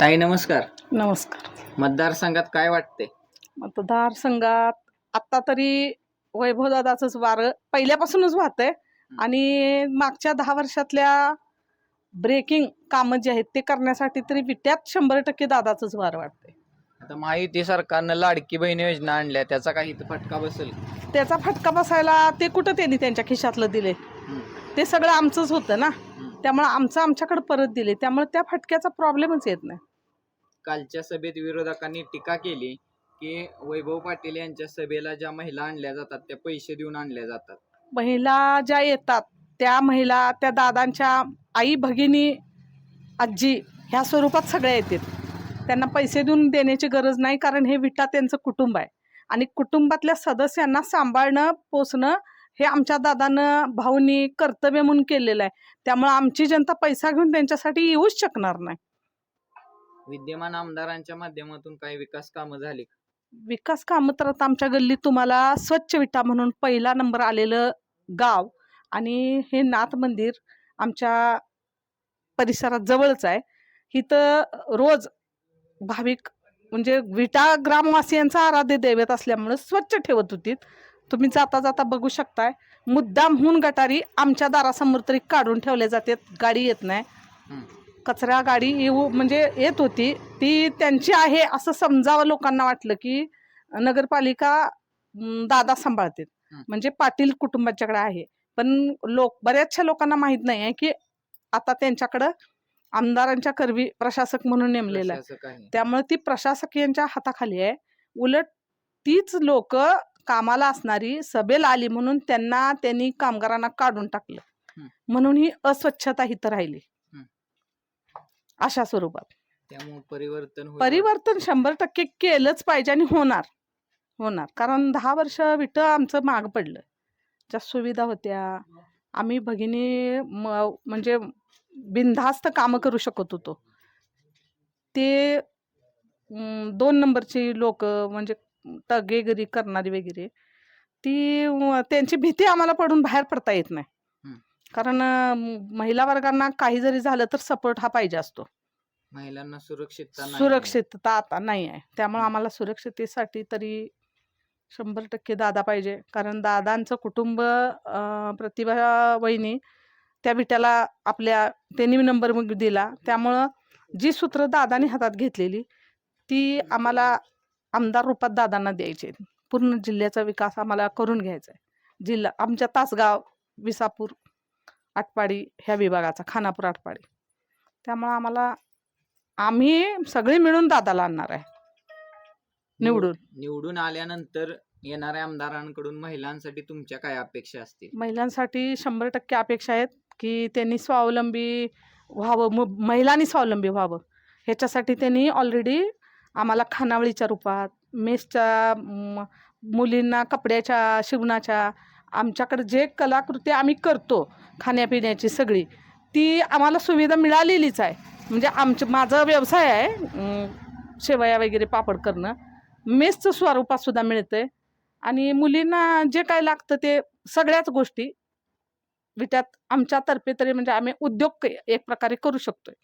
ताई नमस्कार. नमस्कार. मतदारसंघात काय वाटते मतदारसंघात आत्ता तरी वैभवदादाचंच वारं पहिल्यापासूनच वाहतंय. आणि मागच्या दहा वर्षातल्या ब्रेकिंग कामं जे आहेत ते करण्यासाठी तरी विट्यात शंभर टक्के दादाचंच वारं वाटतंय. आता महायुती सरकारनं लाडकी बहीण योजना आणल्या त्याचा काही इथं फटका बसेल? त्याचा फटका बसायला ते कुठं त्यांनी त्यांच्या खिशातलं दिले? ते सगळं आमचंच होतं ना. त्यामुळे आमचं आमच्याकडे परत दिले. त्यामुळे त्या फटक्याचा प्रॉब्लेमच येत नाही. कालच्या सभेत विरोधकांनी टीका केली की वैभव पाटील यांच्या सभेला ज्या महिला आणल्या जातात त्या पैसे देऊन आणल्या जातात. महिला ज्या येतात त्या महिला त्या दादांच्या आई भगिनी आजी ह्या स्वरूपात सगळ्या येतात त्यांना पैसे देऊन देण्याची गरज नाही कारण हे विटा त्यांचं कुटुंब आहे. आणि कुटुंबातल्या सदस्यांना सांभाळणं पोसणं हे आमच्या दादानं भाऊनी कर्तव्य म्हणून केलेलं आहे. त्यामुळे आमची जनता पैसा घेऊन त्यांच्यासाठी येऊच शकणार नाही. विद्यमान आमदारांच्या माध्यमातून काही विकास कामं झाली का? विकास कामं तर आता आमच्या गल्लीत तुम्हाला स्वच्छ विटा म्हणून पहिला नंबर आलेलं गाव आणि हे नाथ मंदिर आमच्या परिसरात जवळच आहे. इथं रोज भाविक म्हणजे विटा ग्रामवासियांचा आराध्य दैवत असल्यामुळे स्वच्छ ठेवत होती तुम्ही जाता जाता बघू शकताय. मुद्दामहून गटारी आमच्या दारासमोर तरी काढून ठेवल्या जातात. गाडी येत नाही. कचरा गाडी येऊ म्हणजे येत होती. ती त्यांची आहे असं समजावं लोकांना वाटलं की नगरपालिका दादा सांभाळते. म्हणजे पाटील कुटुंबाच्याकडे आहे. पण लोक बऱ्याचशा लोकांना माहीत नाही आहे की आता त्यांच्याकडं आमदारांच्या करवी प्रशासक म्हणून नेमलेला त्यामुळे ती प्रशासक यांच्या हाताखाली आहे. उलट तीच लोक कामाला असणारी सभेला आली म्हणून त्यांना त्यांनी कामगारांना काढून टाकलं. म्हणून ही अस्वच्छता इथं राहिली. अशा स्वरूपात. त्यामुळे परिवर्तन होईल. परिवर्तन शंभर टक्के केलंच पाहिजे आणि होणार. होणार. कारण दहा वर्ष विट आमचं माग पडलं. ज्या सुविधा होत्या. आम्ही भगिनी म- म्हणजे बिनधास्त कामं करू शकत होतो. ते अं, दोन नंबरची लोक म्हणजे तगेगिरी करणारी वगैरे ती अं, त्यांची भीती आम्हाला पडून बाहेर पडता येत नाही. कारण महिला वर्गांना काही जरी झालं तर सपोर्ट हा पाहिजे असतो महिलांना सुरक्षितता नाही आहे. सुरक्षितता आता नाही आहे त्यामुळे. आम्हाला सुरक्षितेसाठी तरी शंभर टक्के दादा पाहिजे कारण दादांचं कुटुंब अं, प्रतिभा वहिनी त्या बिट्याला आपल्या त्यांनी नंबर मग दिला त्यामुळं जी सूत्र दादाने हातात घेतलेली ती आम्हाला आमदार रूपात दादांना द्यायची आहेत. पूर्ण जिल्ह्याचा विकास आम्हाला करून घ्यायचा आहे जिल्हा आमच्या तासगाव विसापूर आटपाडी ह्या विभागाचा खानापूर आटपाडी. त्यामुळं आम्हाला आम्ही सगळे मिळून दादाला आणणार आहे. निवडून. निवडून आल्यानंतर येणाऱ्या आमदारांकडून महिलांसाठी तुमच्या काय अपेक्षा असतील? महिलांसाठी शंभर टक्के अपेक्षा आहेत की त्यांनी स्वावलंबी व्हावं मु महिलांनी स्वावलंबी व्हावं. ह्याच्यासाठी त्यांनी ऑलरेडी आम्हाला खानावळीच्या रूपात मेसच्या मुलींना कपड्याच्या शिवणाच्या आमच्याकडे जे कलाकृती आम्ही करतो खाण्यापिण्याची सगळी ती आम्हाला सुविधा मिळालेलीच आहे. म्हणजे आमचं माझा व्यवसाय आहे शेवया वगैरे पापड करणं. मेसचं स्वरूपातसुद्धा मिळतं आहे आणि मुलींना जे काय लागतं ते सगळ्याच गोष्टी विट्यात आमच्यातर्फे तरी म्हणजे आम्ही उद्योग एक प्रकारे करू शकतोय.